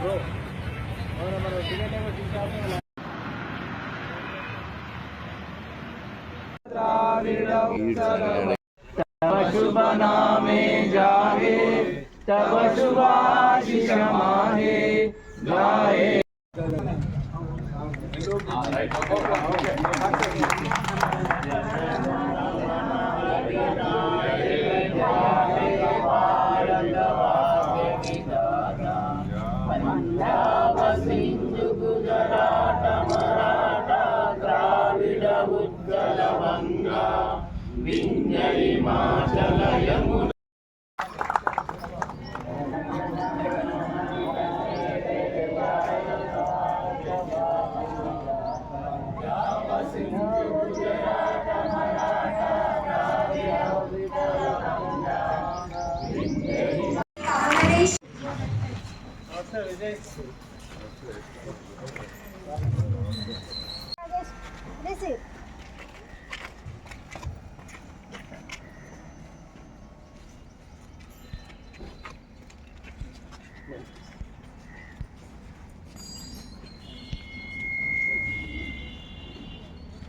Bro అవునా మనం ticket ఏమో తీసుకురావాలి तब शुभ नामे जागे तब शुभाशिष माहे गाए సింధు గుజరాట మరాఠ ద్రావిడ ఉజ్జల వంగ వింధ్య హిమాచల Yamuna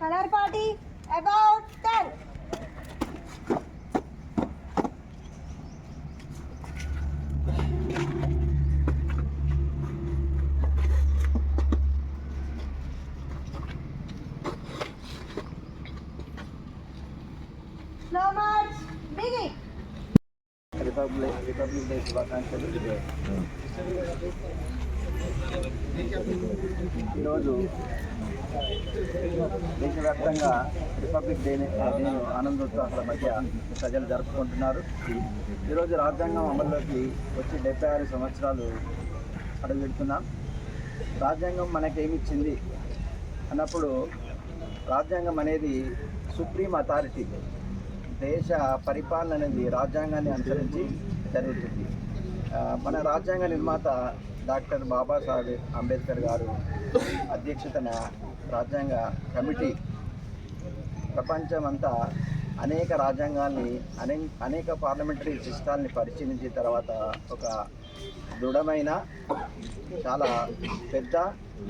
Color party about 10. Slow march, begin. Republic republic day శుభాకాంక్షలు ఈరోజు దేశవ్యాప్తంగా రిపబ్లిక్ డేని నేను ఆనందోత్సాహాల మధ్య ప్రజలు జరుపుకుంటున్నారు. ఈరోజు రాజ్యాంగం అమల్లోకి వచ్చి డెబ్బై ఆరు సంవత్సరాలు అడుగుతున్నాం రాజ్యాంగం మనకేమిచ్చింది అన్నప్పుడు రాజ్యాంగం అనేది సుప్రీం అథారిటీ. దేశ పరిపాలన అనేది రాజ్యాంగాన్ని అనుసరించి జరుగుతుంది. మన రాజ్యాంగ నిర్మాత డాక్టర్ బాబాసాహెబ్ అంబేద్కర్ గారు అధ్యక్షతన రాజ్యాంగ కమిటీ. ప్రపంచమంతా అనేక రాజ్యాంగాల్ని అనే అనేక పార్లమెంటరీ సిస్టాల్ని పరిశీలించిన తర్వాత ఒక దృఢమైన చాలా పెద్ద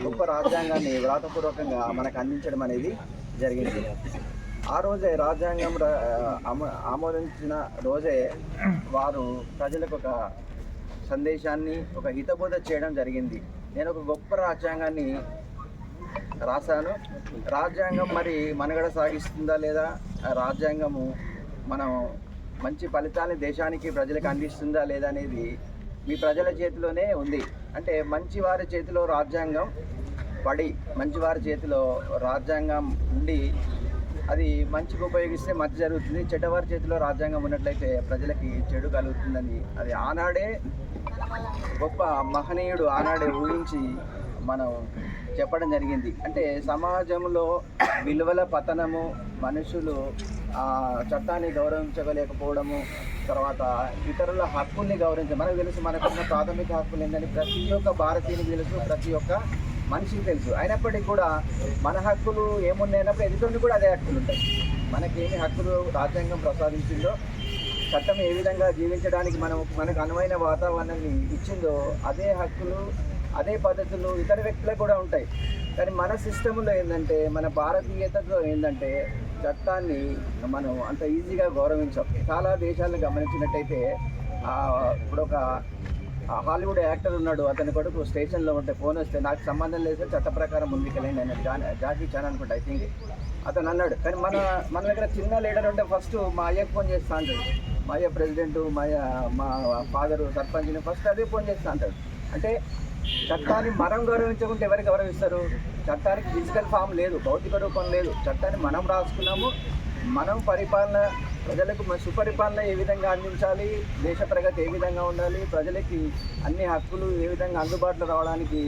గొప్ప రాజ్యాంగాన్ని వ్రాతపూర్వకంగా మనకు అందించడం అనేది జరిగింది. ఆ రోజే రాజ్యాంగం ఆమోదించిన రోజే వారు ప్రజలకు ఒక సందేశాన్ని ఒక హితబోధ చేయడం జరిగింది. నేను ఒక గొప్ప రాజ్యాంగాన్ని రాశాను. రాజ్యాంగం మరి మనుగడ సాగిస్తుందా లేదా? రాజ్యాంగము మనం మంచి ఫలితాన్ని దేశానికి ప్రజలకు అందిస్తుందా లేదా అనేది మీ ప్రజల చేతిలోనే ఉంది. అంటే మంచి వారి చేతిలో రాజ్యాంగం పడి మంచివారి చేతిలో రాజ్యాంగం ఉండి అది మంచికి ఉపయోగిస్తే మంచి జరుగుతుంది. చెడ్డవారి చేతిలో రాజ్యాంగం ఉన్నట్లయితే ప్రజలకి చెడు కలుగుతుందని అది ఆనాడే గొప్ప మహనీయుడు ఆనాడే ఊహించి మనం చెప్పడం జరిగింది. అంటే సమాజంలో విలువల పతనము మనుషులు చట్టాన్ని గౌరవించలేకపోవడము తర్వాత ఇతరుల హక్కుల్ని గౌరవించ మనకు తెలుసు మనకున్న ప్రాథమిక హక్కులు ఏంటని ప్రతి ఒక్క భారతీయునికి తెలుసు ప్రతి ఒక్క మనిషికి తెలుసు. అయినప్పటికీ కూడా మన హక్కులు ఏమున్నాయన్నప్పుడు ఎదుటిని కూడా అదే హక్కులు ఉంటాయి. మనకేమి హక్కులు రాజ్యాంగం ప్రసాదించిందో చట్టం ఏ విధంగా జీవించడానికి మనం మనకు అనువైన వాతావరణాన్ని ఇచ్చిందో అదే హక్కులు అదే పద్ధతులు ఇతర వ్యక్తులకు కూడా ఉంటాయి. కానీ మన సిస్టంలో ఏంటంటే మన భారతీయతలో ఏంటంటే చట్టాన్ని మనం అంత ఈజీగా గౌరవించాం. చాలా దేశాలను గమనించినట్టయితే ఇప్పుడు ఒక హాలీవుడ్ యాక్టర్ ఉన్నాడు అతని కొడుకు స్టేషన్లో ఉంటే ఫోన్ వస్తే నాకు సంబంధం లేదు చట్ట ప్రకారం ముందుకెళ్ళండి ఆయన జాన్ జాకీ చాన్ అనుకుంటా ఐ థింక్. అతను అన్నాడు. కానీ మన మన దగ్గర చిన్న లీడర్ ఉంటే ఫస్ట్ మా అయ్యకు ఫోన్ చేస్తా అంటాడు. మా అయ్య ప్రెసిడెంట్ మా మా ఫాదరు సర్పంచ్ని ఫస్ట్ అదే ఫోన్ చేస్తా అంటాడు. అంటే చట్టాన్ని మనం గౌరవించకుంటే ఎవరు గౌరవిస్తారు? చట్టానికి ఫిజికల్ ఫామ్ లేదు భౌతిక రూపం లేదు. చట్టాన్ని మనం రాసుకున్నాము. మనం పరిపాలన ప్రజలకు సుపరిపాలన ఏ విధంగా అందించాలి? దేశ ప్రగతి ఏ విధంగా ఉండాలి? ప్రజలకి అన్ని హక్కులు ఏ విధంగా అందుబాటులో రావడానికి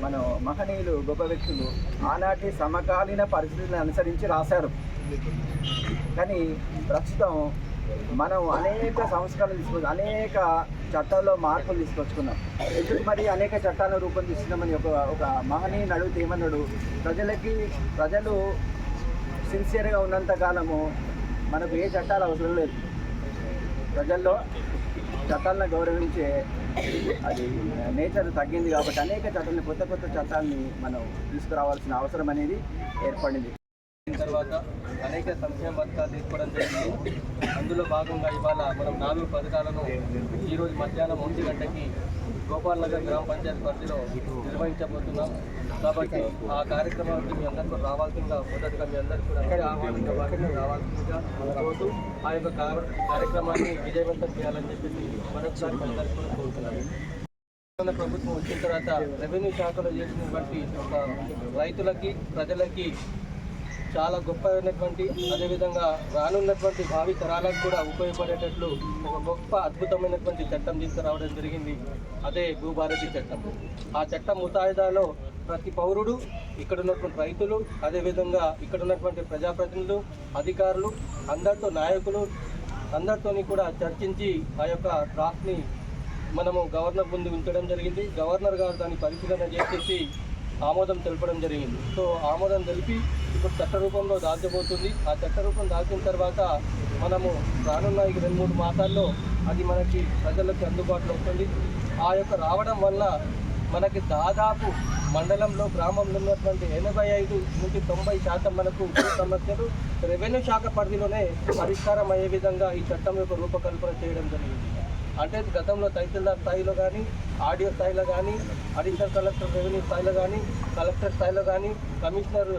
మనం మహనీయులు గొప్ప వ్యక్తులు ఆనాటి సమకాలీన పరిస్థితులను అనుసరించి రాశారు. కానీ ప్రస్తుతం మనం అనేక సంస్కరణలు తీసుకొచ్చు అనేక చట్టాల్లో మార్పులు తీసుకొచ్చుకున్నాం. ఎందుకు మరి అనేక చట్టాలను రూపొందిస్తున్నామని ఒక ఒక మహనీయుని అడిగితే ఏమన్నాడు? ప్రజలకి ప్రజలు సిన్సియర్గా ఉన్నంత కాలము మనకు ఏ చట్టాలు అవసరం లేదు. ప్రజల్లో చట్టాలను గౌరవించే అది నేచర్ తగ్గింది కాబట్టి అనేక చట్టాలని కొత్త కొత్త చట్టాలని మనం తీసుకురావాల్సిన అవసరం అనేది ఏర్పడింది. తర్వాత అనేక సంక్షేమ పథకాలు తీసుకోవడం జరిగింది. అందులో భాగంగా ఇవాళ మనం నాలుగు పథకాలను ఈరోజు మధ్యాహ్నం ఒంటి గంటకి గోపాల్ నగర్ గ్రామ పంచాయతీ పరిధిలో నిర్వహించబోతున్నాం. కాబట్టి ఆ కార్యక్రమానికి మీ అందరూ కూడా రావాల్సిందిగా మొదటగా మీ అందరికీ కూడా వాటిని రావాల్సిందిగా కోరుతూ ఆ యొక్క కార- కార్యక్రమాన్ని విజయవంతం చేయాలని చెప్పేసి మరొకసారి మీ అందరికీ కూడా కోరుతున్నాను. ప్రభుత్వం వచ్చిన తర్వాత రెవెన్యూ శాఖలో చేసినటువంటి ఒక రైతులకి ప్రజలకి చాలా గొప్పమైనటువంటి అదేవిధంగా రానున్నటువంటి భావి తరాలకు కూడా ఉపయోగపడేటట్లు ఒక గొప్ప అద్భుతమైనటువంటి చట్టం తీసుకురావడం జరిగింది. అదే భూభారతి చట్టం. ఆ చట్టం ముతాయిదాలో ప్రతి పౌరుడు ఇక్కడ ఉన్నటువంటి రైతులు అదేవిధంగా ఇక్కడ ఉన్నటువంటి ప్రజాప్రతినిధులు అధికారులు అందరితో నాయకులు అందరితోని కూడా చర్చించి ఆ యొక్క డ్రాఫ్ట్ని మనము గవర్నర్ ముందు ఉంచడం జరిగింది. గవర్నర్ గారు దాన్ని పరిశీలన చేసేసి ఆమోదం తెలపడం జరిగింది. సో ఆమోదం తెలిపి ఇప్పుడు చట్ట రూపంలో దాల్చబోతుంది. ఆ చట్టరూపం దాల్చిన తర్వాత మనము రానున్న ఈ రెండు మూడు మాసాల్లో అది మనకి ప్రజలకు అందుబాటులో వస్తుంది. ఆ యొక్క రావడం వల్ల మనకి దాదాపు మండలంలో గ్రామంలో ఉన్నటువంటి ఎనభై ఐదు నుంచి తొంభై శాతం మనకు సమస్యలు రెవెన్యూ శాఖ పరిధిలోనే పరిష్కారం అయ్యే విధంగా ఈ చట్టం యొక్క రూపకల్పన చేయడం జరిగింది. అంటే గతంలో తహసీల్దార్ స్థాయిలో కానీ ఆడియో స్థాయిలో కానీ అడిషనల్ కలెక్టర్ రెవెన్యూ స్థాయిలో కానీ కలెక్టర్ స్థాయిలో కానీ కమిషనర్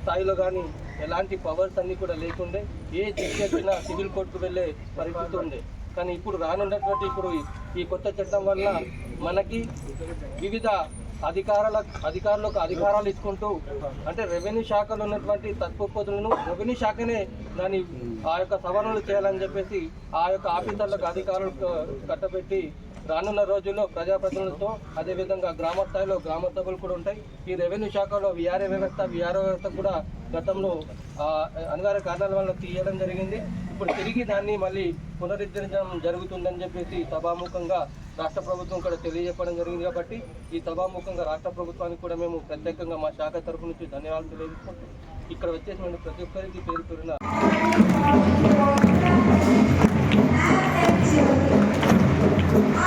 స్థాయిలో కానీ ఎలాంటి పవర్స్ అన్నీ కూడా లేకుండే ఏ చర్చ సివిల్ కోర్టుకు వెళ్ళే పరిస్థితి ఉండే. కానీ ఇప్పుడు రానున్నటువంటి ఇప్పుడు ఈ కొత్త చట్టం వల్ల మనకి వివిధ అధికారాల అధికారులకు అధికారాలు ఇచ్చుకుంటూ అంటే రెవెన్యూ శాఖలో ఉన్నటువంటి తత్వపతులను రెవెన్యూ శాఖనే దాని ఆ యొక్క సవరణలు చేయాలని చెప్పేసి ఆ యొక్క ఆఫీసర్లకు అధికారులకు కట్టబెట్టి రానున్న రోజుల్లో ప్రజాప్రతినిధులతో అదేవిధంగా గ్రామ స్థాయిలో గ్రామ సభలు కూడా ఉంటాయి. ఈ రెవెన్యూ శాఖలో విఆర్ఏ వ్యవస్థ విఆర్ఓ వ్యవస్థ కూడా గతంలో అనివార్య కారణాల వల్ల తీయడం జరిగింది. ఇప్పుడు తిరిగి దాన్ని మళ్ళీ పునరుద్ధరించడం జరుగుతుందని చెప్పేసి సభాముఖంగా రాష్ట్ర ప్రభుత్వం కూడా తెలియజెప్పడం జరిగింది కాబట్టి ఈ సభాముఖంగా రాష్ట్ర ప్రభుత్వానికి కూడా మేము ప్రత్యేకంగా మా శాఖ తరఫు నుంచి ధన్యవాదాలు తెలియజేసుకుంటూ ఇక్కడ వచ్చేసిన ప్రతి ఒక్కరికి పేరు పేరున